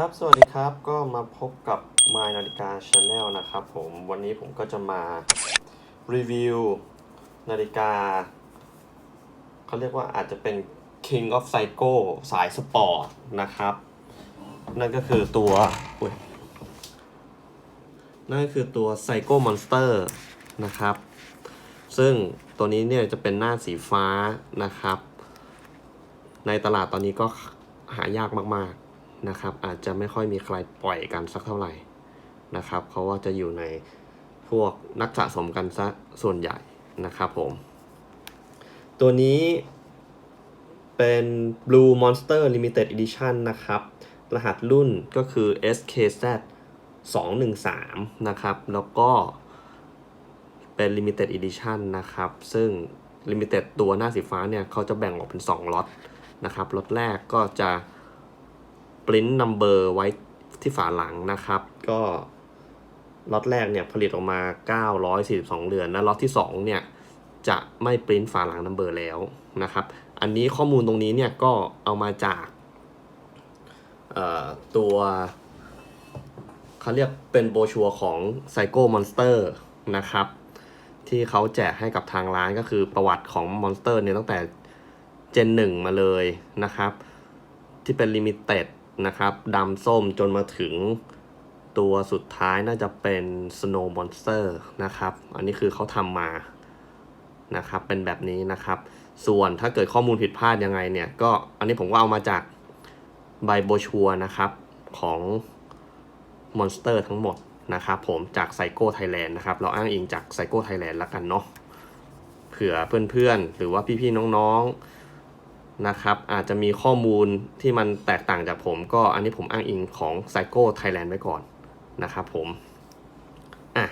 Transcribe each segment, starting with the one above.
ครับ สวัสดีครับ ก็มาพบกับ My นาฬิกา Channel นะครับผม วันนี้ผมก็จะมารีวิวนาฬิกา เขาเรียกว่าอาจจะเป็น King of Psycho สายสปอร์ตนะครับ นั่นก็คือตัว นั่นก็คือตัว Psycho Monster นะครับ ซึ่งตัวนี้เนี่ยจะเป็นหน้าสีฟ้านะครับ ในตลาดตอนนี้ก็หายากมากๆ นะครับ อาจจะไม่ค่อยมีใครปล่อยกันสักเท่าไหร่นะครับเพราะว่าจะอยู่ในพวกนักสะสมกันซะส่วนใหญ่นะครับผม ตัวนี้เป็น Blue Monster Limited Edition นะครับ รหัสรุ่นก็คือ SKZ 213 นะครับ แล้วก็เป็น Limited Edition นะครับ ซึ่ง Limited ตัวหน้าสีฟ้าเนี่ยเขาจะแบ่งออกเป็น 2ล็อตนะครับ ล็อตแรกก็จะ ปริ้นนัมเบอร์ไว้ที่ฝาหลังนะครับ ก็ล็อตแรกเนี่ยผลิตออกมา 942 เรือนและล็อตที่ 2 เนี่ย จะไม่ปริ้นฝาหลังนัมเบอร์แล้วนะครับ อันนี้ข้อมูลตรงนี้เนี่ยก็เอามาจากเอ่อตัวเขาเรียกเป็นโบชัวของ Psycho Monster นะครับ ที่เขาแจกให้กับทางร้านก็คือประวัติของมอนสเตอร์เนี่ยตั้งแต่เจนหนึ่งมาเลยนะครับ ที่เป็นลิมิเต็ด นะครับดำส้มจนมาถึงตัวสุดท้ายน่าจะเป็น Snow Monster นะครับ อันนี้คือเขาทำมานะครับ เป็นแบบนี้นะครับ ส่วนถ้าเกิดข้อมูลผิดพลาดยังไงเนี่ยก็อันนี้ผมก็เอามาจากใบโบชัวนะครับของ Monster ทั้งหมดนะครับผมจากไซโก้ไทยแลนด์นะครับเราอ้างอิงจากไซโก้ไทยแลนด์แล้วกันเนาะเผื่อเพื่อนๆ หรือว่าพี่ๆ น้องๆ นะครับอาจจะมีข้อมูลที่มันแตกต่างจากผม ก็อันนี้ผมอ้างอิงของ Psycho Thailand ไว้ก่อนนะครับผมอะ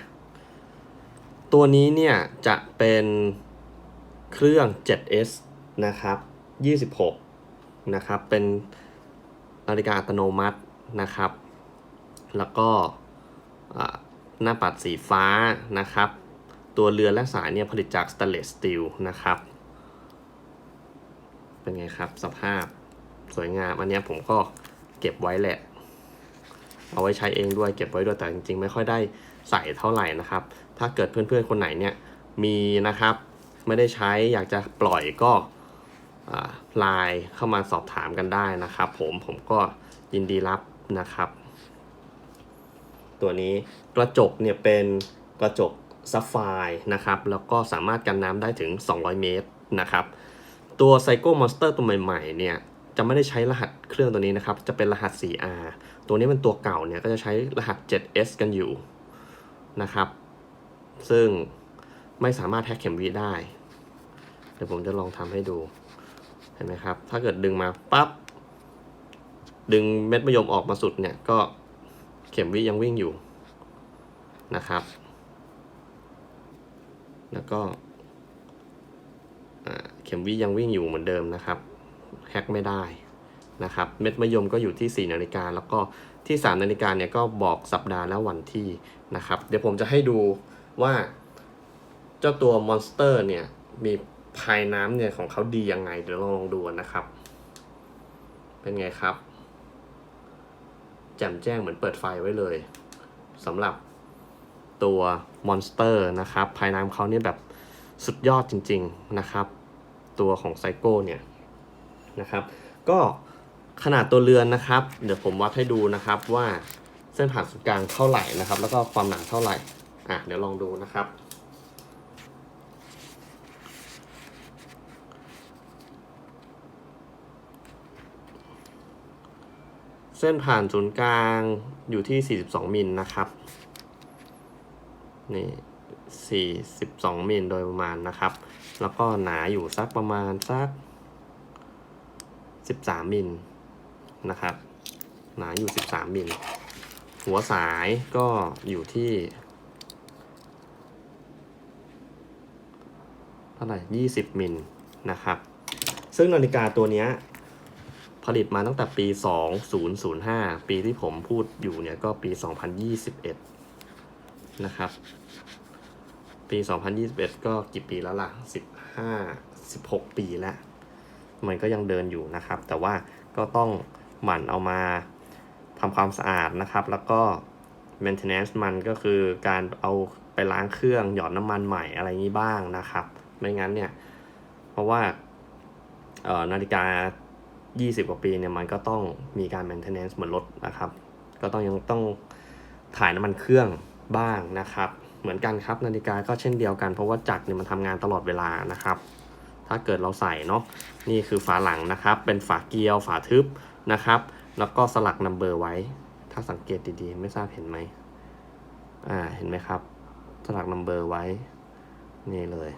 ตัวนี้เนี่ยจะเป็นเครื่อง 7S นะครับ 26 นะครับ เป็นนาฬิกาอัตโนมัตินะครับ แล้วก็อ่าหน้าปัดสีฟ้านะครับ ตัวเรือนและสายเนี่ยผลิตจากสแตนเลสสตีลนะครับ เป็นไงครับ สภาพสวยงาม อันนี้ผมก็เก็บไว้แหละ เอาไว้ใช้เองด้วยเก็บไว้ด้วยแต่จริงๆ ไม่ค่อยได้ใส่เท่าไหร่นะครับ ถ้าเกิดเพื่อนๆคนไหนเนี่ยมีนะครับ ไม่ได้ใช้อยากจะปล่อยก็ไลน์เข้ามาสอบถามกันได้นะครับ ผมผมก็ยินดีรับนะครับ ตัวนี้กระจกเนี่ยเป็นกระจกซัฟไฟนะครับ แล้วก็สามารถกันน้ำได้ถึง 200 เมตรนะครับ ตัว Psycho Monster ตัวใหม่ๆเนี่ยจะไม่ได้ใช้รหัสเครื่องตัวนี้นะครับ จะเป็นรหัส 4R ตัวนี้เป็นตัวเก่าเนี่ยก็จะใช้รหัส 7S กันอยู่นะครับ ซึ่งไม่สามารถแฮกเข็มวิได้ เดี๋ยวผมจะลองทำให้ดู เห็นไหมครับ ถ้าเกิดดึงมาปั๊บ ดึงเม็ดมะยมออกมาสุดเนี่ยก็เข็มวิยังวิ่งอยู่นะครับ แล้วก็ เข็มวิยังวิ่งอยู่เหมือนเดิมนะครับแฮกไม่ได้นะครับเม็ดมะยมก็อยู่ที่ 4 นาฬิกา แล้วก็ที่ 3 นาฬิกาเนี่ยก็บอกสัปดาห์และวันที่นะครับ เดี๋ยวผมจะให้ดูว่าเจ้าตัวมอนสเตอร์เนี่ย มีภายน้ำเนี่ยของเขาดียังไง เดี๋ยวลองดูนะครับ เป็นไงครับ แจ่มแจ้งเหมือนเปิดไฟไว้เลยสำหรับตัวมอนสเตอร์นะครับ ภายน้ำเขาเนี่ยแบบสุดยอดจริง ๆ นะครับ ตัวของไซโก้เนี่ยนะครับ ก็ขนาดตัวเรือนนะครับ เดี๋ยวผมวัดให้ดูนะครับว่าเส้นผ่านศูนย์กลางเท่าไหร่นะครับ แล้วก็ความหนาเท่าไหร่อะเดี๋ยวลองดูนะครับ เส้นผ่านศูนย์กลางอยู่ที่ 42มิลนะครับนี่ 42มิลโดยประมาณนะครับ แล้วก็หนาอยู่สักประมาณสัก 13มิลนะครับ หนาอยู่ 13มิลหัวสายก็อยู่ที่เท่าไหร่20มิลนะครับ ซึ่งนาฬิกาตัวนี้ผลิตมาตั้งแต่ปี 2005 ปีที่ผมพูดอยู่เนี่ยก็ปี 2021 นะครับ ปี 2021 ก็กี่ปีแล้วล่ะ 15 16 ปีแล้ว มันก็ยังเดินอยู่นะครับ แต่ว่าก็ต้องหมั่นเอามาทำความสะอาดนะครับ แล้วก็ maintenance มันก็คือการเอาไปล้างเครื่องหยอดน้ำมันใหม่อะไรงี้บ้างนะครับ ไม่งั้นเนี่ย เพราะว่าเอ่อนาฬิกา 20 กว่าปีเนี่ยมันก็ต้องมีการ maintenance เหมือนรถนะครับ ก็ต้องยังต้องถ่ายน้ำมันเครื่องบ้างนะครับ เหมือนกันครับนาฬิกาก็เช่นเดียวกันเพราะว่าจักรเนี่ยมันทำงานตลอดเวลานะครับ ถ้าเกิดเราใส่เนาะนี่คือฝาหลังนะครับ เป็นฝาเกลียวฝาทึบนะครับ แล้วก็สลักนัมเบอร์ไว้ ถ้าสังเกตดีๆ ไม่ทราบเห็นไหมอ่าเห็นไหมครับ สลักนัมเบอร์ไว้ นี่เลย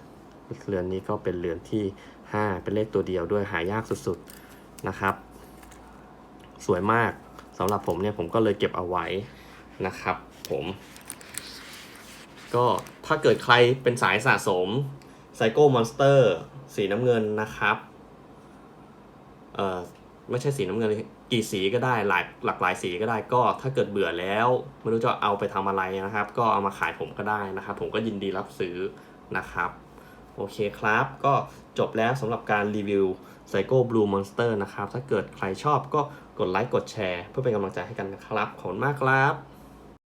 เรือนนี้ก็เป็นเรือนที่ 5 เป็นเลขตัวเดียวด้วยหายากสุดๆนะครับ สวยมากสำหรับผมเนี่ยผมก็เลยเก็บเอาไว้นะครับ ผม ก็ถ้าเกิดใครเป็นสายสะสมไซโก้มอนสเตอร์สีน้ำเงินนะครับเอ่อไม่ใช่สีน้ำเงินกี่สีก็ได้หลายหลากหลายสีก็ได้ก็ถ้าเกิดเบื่อแล้วไม่รู้จะเอาไปทำอะไรนะครับ ก็เอามาขายผมก็ได้นะครับ ผมก็ยินดีรับซื้อนะครับโอเคครับ ก็จบแล้วสำหรับการรีวิว Psycho Blue Monster นะครับ ถ้าเกิดใครชอบก็กดไลค์กดแชร์ เพื่อเป็นกำลังใจให้กันนะครับ ขอบคุณมากครับ